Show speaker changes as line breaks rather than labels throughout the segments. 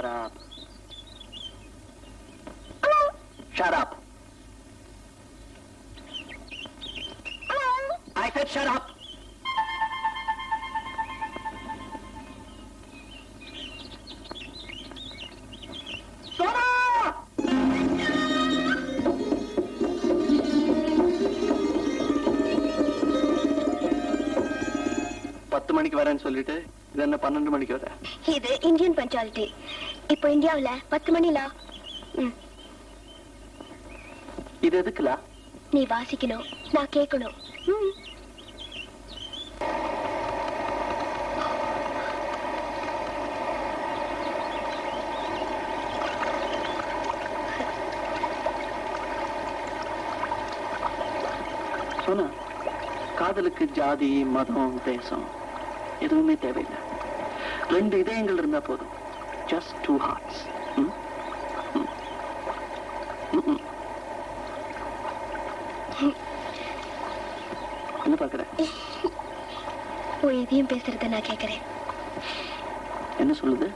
Shut up. Hello. Shut up. Hello. I said shut up. பத்து மணிக்கு வரேன்னு சொல்லிட்டு இது என்ன பன்னெண்டு மணிக்கு வர?
இது இந்தியன் பஞ்சாலிட்டி. இப்போ இந்தியாவுல பத்து மணிலா?
இது எதுக்குலா?
நீ வாசிக்கணும் நான் கேட்கணும்.
காதலுக்கு ஜாதி மதம் தேசம் எதுவுமே தேவையில்லை. ரெண்டு இதயங்கள் இருந்தா போதும். ஜஸ்ட் டூ ஹார்ட்ஸ் என்ன பாக்குற
உன் எதையும் பேசுறத நான் கேட்கறேன்.
என்ன சொல்லுது?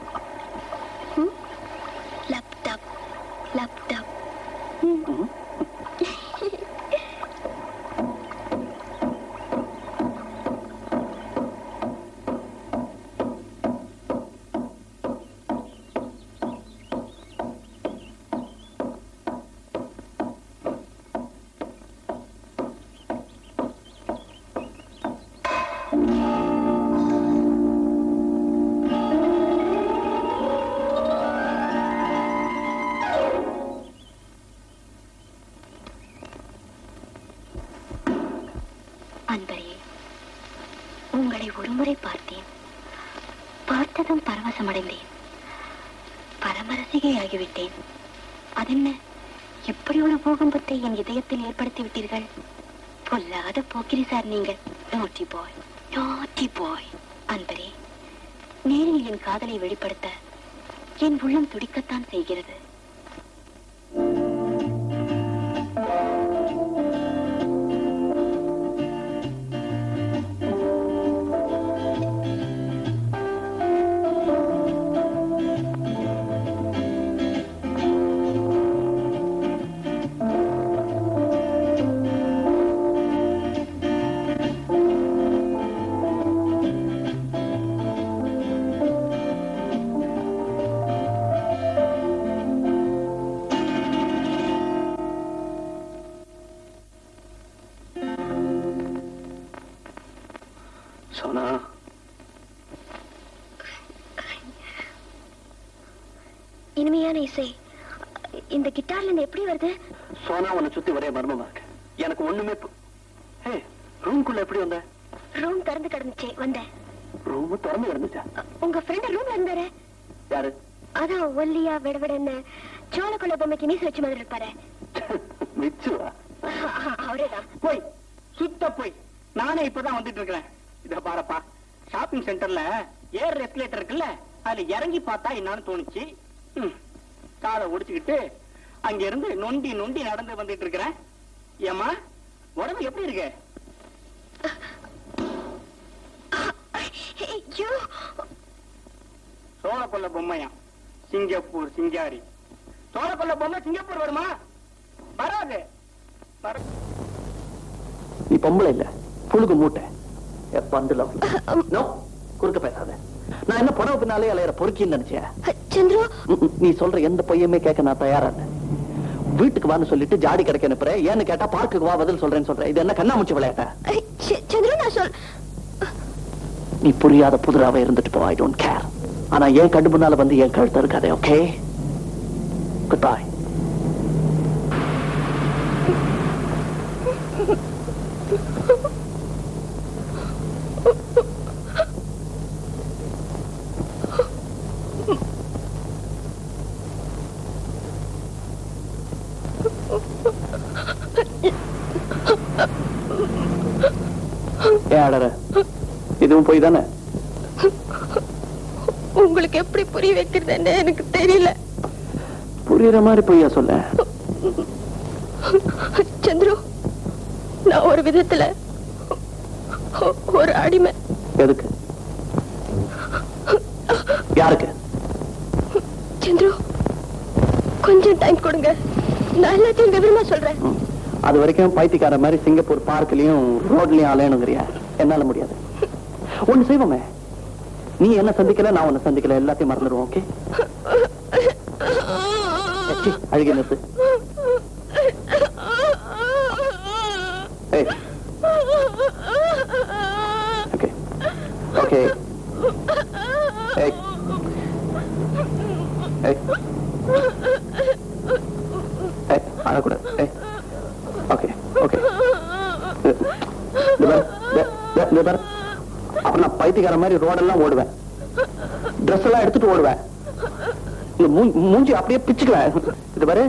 அன்பரே உங்களை ஒருமுறை பார்த்தேன். பார்த்ததும் பரவசமடைந்தேன். பரமரசிகையாகிவிட்டேன் அதென்ன? எப்படி ஒரு பூகம்பத்தை என் இதயத்தில் ஏற்படுத்தி விட்டீர்கள்? பொல்லாத போக்கிரி சார் நீங்கள். நோட்டி பாய் நோட்டி பாய் அன்பரே நேரில் என் காதலை வெளிப்படுத்த என் உள்ளம் துடிக்கத்தான் செய்கிறது.
சோனா
இனிமையான இசை. இந்த கிட்டார்ல இருந்து எப்படி வருது?
சோனா உன்னை சுத்தி ஒரே மர்மமா இருக்கு. எனக்கு ஒண்ணுமே ஹே ரூம்குள்ள எப்படி வந்த?
ரூம் திறந்து கிடந்துச்சு வந்தேன்.
ரூம் திறந்து கிடந்துச்சா?
உங்க ஃப்ரெண்ட் ரூம்ல இருந்தாரு.
யாரு?
அதான் ஒல்லியா விடவிடன்னு சோளக்குள்ள பொம்மைக்கு நீசு வச்ச மாதிரி இருப்பாரு.
மிச்சுவா?
அவரேதான்.
போய் சுத்த போய். நானே இப்பதான் வந்துட்டு இருக்கிறேன். இத பாருப்பா ஷாப்பிங் சென்டர்ல ஏர் எஸ்கலேட்டர் இருக்குல்ல அதுல இறங்கி பார்த்தா என்னன்னு தோணுச்சு. காலை ஒடிச்சுக்கிட்டு அங்க இருந்து நொண்டி நொண்டி நடந்து வந்துட்டு இருக்கிறேன். ஏமா உடம்பு எப்படி இருக்கு?
ஐயோ.
சோழப்பள்ள பொம்மையா? சிங்கப்பூர் சிங்காரி. சோழப்பள்ள பொம்மை சிங்கப்பூர் வருமா? வராது. வர
நீ பொம்பளை இல்ல புழுகு மூட்டை. ஏ, பந்துல நோ குறுக்க பேசாத. நான் என்ன புடவை பின்னாலே அலையிற பொறுக்கின்னு நினைச்சேன்.
சந்திரு.
ம், ம், நீ சொல்ற எந்த பையமே கேட்க நான் தயாரா வீட்டுக்கு வான்னு சொல்லிட்டு ஜாடி கிடைக்க அனுப்புறேன் ஏன்னு கேட்டா பார்க்குக்கு வா பதில் சொல்றேன்னு சொல்றேன் இது என்ன கண்ணாமூச்சி விளையாட்ட?
சந்திரு நான் சொல்.
நீ புரியாத புதிராவே இருந்துட்டு போ ஐ டோன்ட் கேர் ஆனா என் கண்டு முன்னால வந்து என் கழுத்து இருக்காதே ஓகே குட் பை இதுவும் போய் தானே?
உங்களுக்கு எப்படி புரிய வைக்கிறதுன்னு எனக்கு தெரியல.
புரியுற மாதிரி பொய்யா சொல்ல?
சந்திரு நான் ஒரு விதத்துல ஒரு அடிமை.
எதுக்கு? யாருக்கு?
சந்திரு கொஞ்சம் டைம் கொடுங்க. நான் எல்லாத்தையும் விவரமா சொல்றேன்.
அது வரைக்கும் பைத்தியக்கார மாதிரி சிங்கப்பூர் பார்க்லயும் ரோட்லயும் அலையணுங்கிறியா? என்னால முடியாது. ஒண்ணு செய்வோமே. நீ என்ன சந்திக்கல நான் உன்னை சந்திக்கல எல்லாத்தையும் மறந்துடுவோம் ஓகே அழுகி நிறுத்து ஏய் ஓகே ஓகே ஏய் ஏய் ஏய் அழக்கூடாது ஏய் ஓகே ஓகே அப்புறம் நான் பைத்தியக்கார மாதிரி ரோடெல்லாம் ஓடுவேன். ட்ரெஸ் எல்லாம் எடுத்துட்டு ஓடுவேன். இந்த மூஞ்சி அப்படியே பிச்சுக்குவேன். இது பாரு.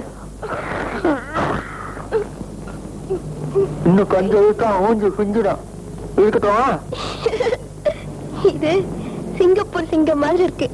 இன்னும் கொஞ்சம் இருக்கா மூஞ்சி பிஞ்சிடும் இருக்கட்டும்
இது சிங்கப்பூர் சிங்கம் மாதிரி இருக்கு.